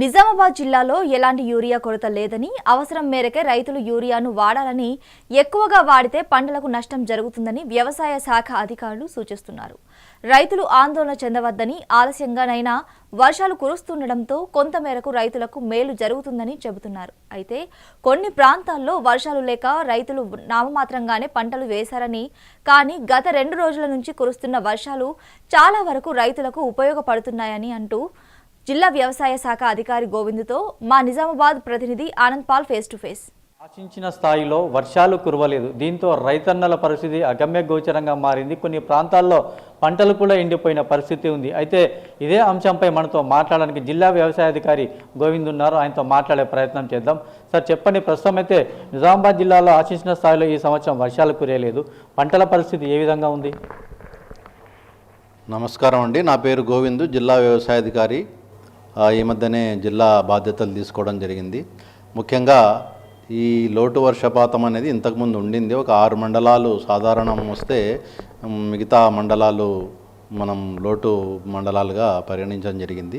నిజామాబాద్ జిల్లాలో ఎలాంటి యూరియా కొరత లేదని అవసరం మేరకే రైతులు యూరియాను వాడాలని ఎక్కువగా వాడితే పంటలకు నష్టం జరుగుతుందని వ్యవసాయ శాఖ అధికారులు సూచిస్తున్నారు. రైతులు ఆందోళన చెందవద్దని ఆలస్యంగానైనా వర్షాలు కురుస్తుండటంతో కొంతమేరకు రైతులకు మేలు జరుగుతుందని చెబుతున్నారు. అయితే కొన్ని ప్రాంతాల్లో వర్షాలు లేక రైతులు నామమాత్రంగానే పంటలు వేశారని కానీ గత రెండు రోజుల నుంచి కురుస్తున్న వర్షాలు చాలా వరకు రైతులకు ఉపయోగపడుతున్నాయని అంటూ జిల్లా వ్యవసాయ శాఖ అధికారి గోవిందుతో మా నిజామాబాద్ ప్రతినిధి Anand Pal face to face. ఆశించిన స్థాయిలో వర్షాలు కురవలేదు. దీంతో రైతన్నల పరిస్థితి అగమ్య గోచరంగా మారింది. కొన్ని ప్రాంతాల్లో పంటలు కూడా ఎండిపోయిన పరిస్థితి ఉంది. అయితే ఇదే అంశంపై మనతో మాట్లాడడానికి జిల్లా వ్యవసాయ అధికారి గోవింద్ ఉన్నారు. ఆయనతో మాట్లాడే ప్రయత్నం చేద్దాం. సార్ చెప్పండి. ప్రస్తుతం అయితే నిజామాబాద్ జిల్లాలో ఆశించిన స్థాయిలో ఈ సంవత్సరం వర్షాలు కురియలేదు. పంటల పరిస్థితి ఏ విధంగా ఉంది? నమస్కారం అండి. నా పేరు గోవిందు జిల్లా వ్యవసాయాధికారి ఈ మధ్యనే జిల్లా బాధ్యతలు తీసుకోవడం జరిగింది. ముఖ్యంగా ఈ లోటు వర్షపాతం అనేది ఇంతకుముందు ఉండింది. ఒక ఆరు మండలాలు సాధారణం వస్తే మిగతా మండలాలు మనం లోటు మండలాలుగా పరిగణించడం జరిగింది.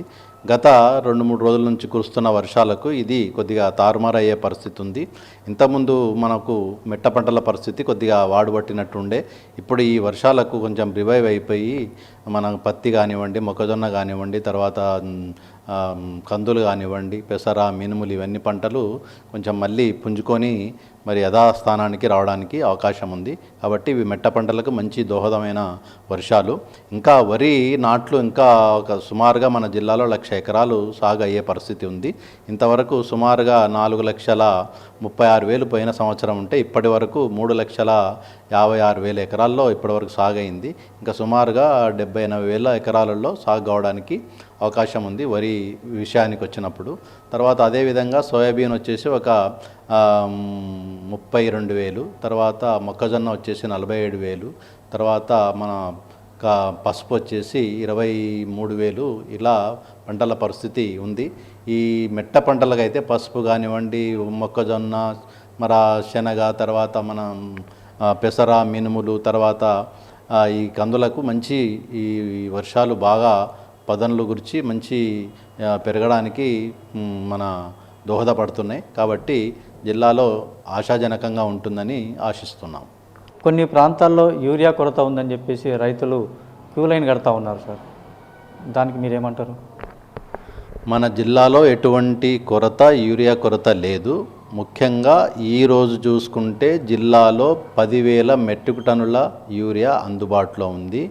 గత రెండు మూడు రోజుల నుంచి కురుస్తున్న వర్షాలకు ఇది కొద్దిగా తారుమారయ్యే పరిస్థితి ఉంది. ఇంతకుముందు మనకు మెట్ట పంటల పరిస్థితి కొద్దిగా వాడుబట్టినట్టుండే. ఇప్పుడు ఈ వర్షాలకు కొంచెం రివైవ్ అయిపోయి మన పత్తి కానివ్వండి మొక్కజొన్న కానివ్వండి తర్వాత కందులు కానివ్వండి పెసర మినుములు ఇవన్నీ పంటలు కొంచెం మళ్ళీ పుంజుకొని మరి యథాస్థానానికి రావడానికి అవకాశం ఉంది. కాబట్టి ఇవి మెట్ట పంటలకు మంచి దోహదమైన వర్షాలు. ఇంకా వరి నాట్లు ఇంకా ఒక సుమారుగా మన జిల్లాలో లక్ష ఎకరాలు సాగు అయ్యే పరిస్థితి ఉంది. ఇంతవరకు సుమారుగా నాలుగు లక్షల ముప్పై ఆరు వేలు పోయిన సంవత్సరం ఉంటే ఇప్పటి వరకు మూడు లక్షల యాభై ఆరు వేల ఎకరాల్లో ఇప్పటివరకు సాగు అయింది ఇంకా సుమారుగా డెబ్బై ఎనభై వేల ఎకరాలలో సాగు కావడానికి అవకాశం ఉంది వరి విషయానికి వచ్చినప్పుడు. తర్వాత అదేవిధంగా సోయాబీన్ వచ్చేసి ఒక ముప్పై రెండు వేలు. తర్వాత మొక్కజొన్న వచ్చేసి నలభై ఏడు వేలు. తర్వాత మన పసుపు వచ్చేసి ఇరవై మూడు వేలు. ఇలా పంటల పరిస్థితి ఉంది. ఈ మెట్ట పంటలకైతే పసుపు కానివ్వండి మొక్కజొన్న మన శనగ తర్వాత మన పెసర మినుములు తర్వాత ఈ కందులకు మంచి ఈ వర్షాలు బాగా పదనులు గురించి మంచి పెరగడానికి మన దోహదపడుతున్నాయి. కాబట్టి జిల్లాలో ఆశాజనకంగా ఉంటుందని ఆశిస్తున్నాం. కొన్ని ప్రాంతాల్లో యూరియా కొరత ఉందని చెప్పేసి రైతులు క్యూ లైన్ కడతా ఉన్నారు సార్. దానికి మీరేమంటారు? మన జిల్లాలో ఎటువంటి కొరత యూరియా కొరత లేదు. ముఖ్యంగా ఈరోజు చూసుకుంటే జిల్లాలో పదివేల మెట్రిక్ టన్నుల యూరియా అందుబాటులో ఉంది.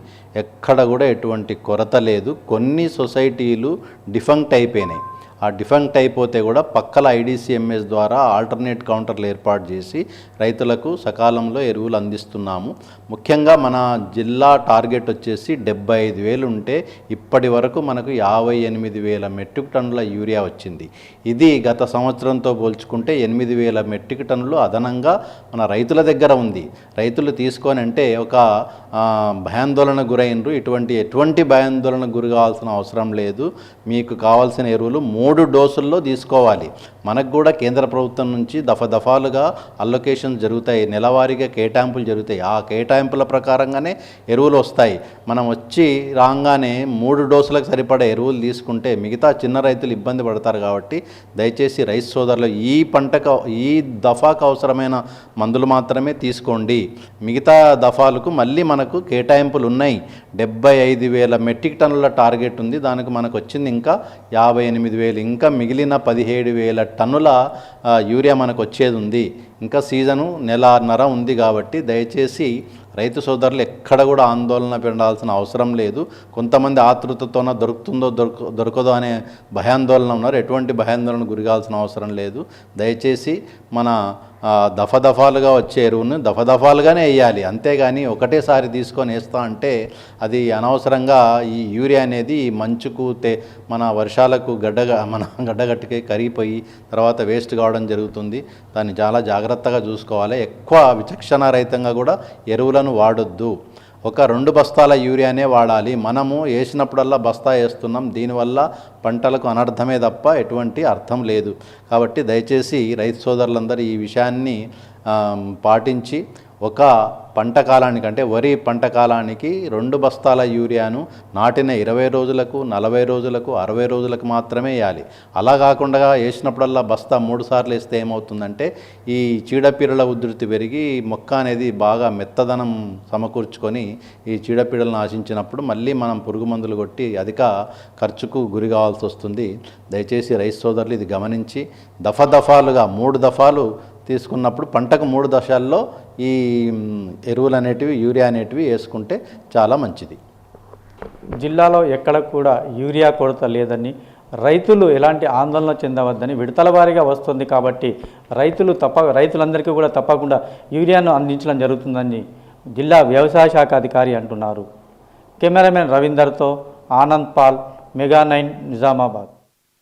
ఎక్కడ కూడా ఎటువంటి కొరత లేదు. కొన్ని సొసైటీలు డిఫంక్ట్ అయిపోయినాయి. ఆ డిఫంక్ట్ అయిపోతే కూడా పక్కల ఐడిసిఎంఎస్ ద్వారా ఆల్టర్నేట్ కౌంటర్లు ఏర్పాటు చేసి రైతులకు సకాలంలో ఎరువులు అందిస్తున్నాము. ముఖ్యంగా మన జిల్లా టార్గెట్ వచ్చేసి డెబ్బై ఐదు వేలు ఉంటే ఇప్పటి వరకు మనకు యాభై ఎనిమిది వేల మెట్రిక్ టన్నుల యూరియా వచ్చింది. ఇది గత సంవత్సరంతో పోల్చుకుంటే ఎనిమిది వేల మెట్రిక్ టన్నులు అదనంగా మన రైతుల దగ్గర ఉంది. రైతులు తీసుకొని అంటే ఒక భయాందోళన గురైనరు. ఇటువంటి ఎటువంటి భయాందోళన గురి కావాల్సిన అవసరం లేదు. మీకు కావాల్సిన ఎరువులు మూడు డోసుల్లో తీసుకోవాలి. మనకు కూడా కేంద్ర ప్రభుత్వం నుంచి దఫ దఫాలుగా అలొకేషన్ జరుగుతాయి నెలవారీగా కేటాయింపులు జరుగుతాయి. ఆ కేటాయింపుల ప్రకారంగానే ఎరువులు వస్తాయి. మనం వచ్చి రాగానే మూడు డోసులకు సరిపడే ఎరువులు తీసుకుంటే మిగతా చిన్న రైతులు ఇబ్బంది పడతారు కాబట్టి దయచేసి రైతు సోదరులు ఈ పంటకు ఈ దఫాకు అవసరమైన మందులు మాత్రమే తీసుకోండి. మిగతా దఫాలకు మళ్ళీ మనకు కేటాయింపులు ఉన్నాయి. డెబ్బై ఐదు వేల మెట్రిక్ టన్నుల టార్గెట్ ఉంది. దానికి మనకు వచ్చింది ఇంకా యాభై ఎనిమిది వేలు. ఇంకా మిగిలిన పదిహేడు వేల టన్నుల యూరియా మనకు వచ్చేది ఉంది. ఇంకా సీజను నెలన్నర ఉంది కాబట్టి దయచేసి రైతు సోదరులు ఎక్కడ కూడా ఆందోళన పెండాల్సిన అవసరం లేదు. కొంతమంది ఆతృతతోన దొరుకుతుందో దొరక దొరకదో అనే భయాందోళన ఉన్నారు. ఎటువంటి భయాందోళన గురిగాల్సిన అవసరం లేదు. దయచేసి మన దఫదఫాలుగా వచ్చే ఎరువును దఫదఫాలుగానే వేయాలి. అంతేగాని ఒకటేసారి తీసుకొని వేస్తా అంటే అది అనవసరంగా ఈ యూరియా అనేది మంచుకు తే మన వర్షాలకు గడ్డగా మన గడ్డగట్టుకి కరిగిపోయి తర్వాత వేస్ట్ కావడం జరుగుతుంది. దాన్ని చాలా జాగ్రత్తగా చూసుకోవాలి. ఎక్కువ విచక్షణారహితంగా కూడా ఎరువులను వాడొద్దు. ఒక రెండు బస్తాల యూరియానే వాడాలి. మనము వేసినప్పుడల్లా బస్తా వేస్తున్నాం దీనివల్ల పంటలకు అనర్థమే తప్ప ఎటువంటి అర్థం లేదు. కాబట్టి దయచేసి రైతు సోదరులందరూ ఈ విషయాన్ని పాటించి ఒక పంట కాలానికి అంటే వరి పంట కాలానికి రెండు బస్తాల యూరియాను నాటిన ఇరవై రోజులకు నలభై రోజులకు అరవై రోజులకు మాత్రమే వేయాలి. అలా కాకుండా వేసినప్పుడల్లా బస్తా మూడు సార్లు వేస్తే ఏమవుతుందంటే ఈ చీడపీడల ఉధృతి పెరిగి మొక్క అనేది బాగా మెత్తదనం సమకూర్చుకొని ఈ చీడపీడలను ఆశించినప్పుడు మళ్ళీ మనం పురుగు మందులు కొట్టి అధిక ఖర్చుకు గురి కావాల్సి వస్తుంది. దయచేసి రైస్ సోదరులు ఇది గమనించి దఫా దఫాలుగా మూడు దఫాలు తీసుకున్నప్పుడు పంటకు మూడు దశల్లో ఈ ఎరువులు అనేటివి యూరియా అనేటివి వేసుకుంటే చాలా మంచిది. జిల్లాలో ఎక్కడ కూడా యూరియా కొరత లేదని రైతులు ఎలాంటి ఆందోళన చెందవద్దని విడతల వారీగా వస్తుంది కాబట్టి రైతులు తప్ప రైతులందరికీ కూడా తప్పకుండా యూరియాను అందించడం జరుగుతుందని జిల్లా వ్యవసాయ శాఖ అధికారి అంటున్నారు. కెమెరామెన్ రవీందర్తో ఆనంద్ పాల్ మెగా నైన్ నిజామాబాద్.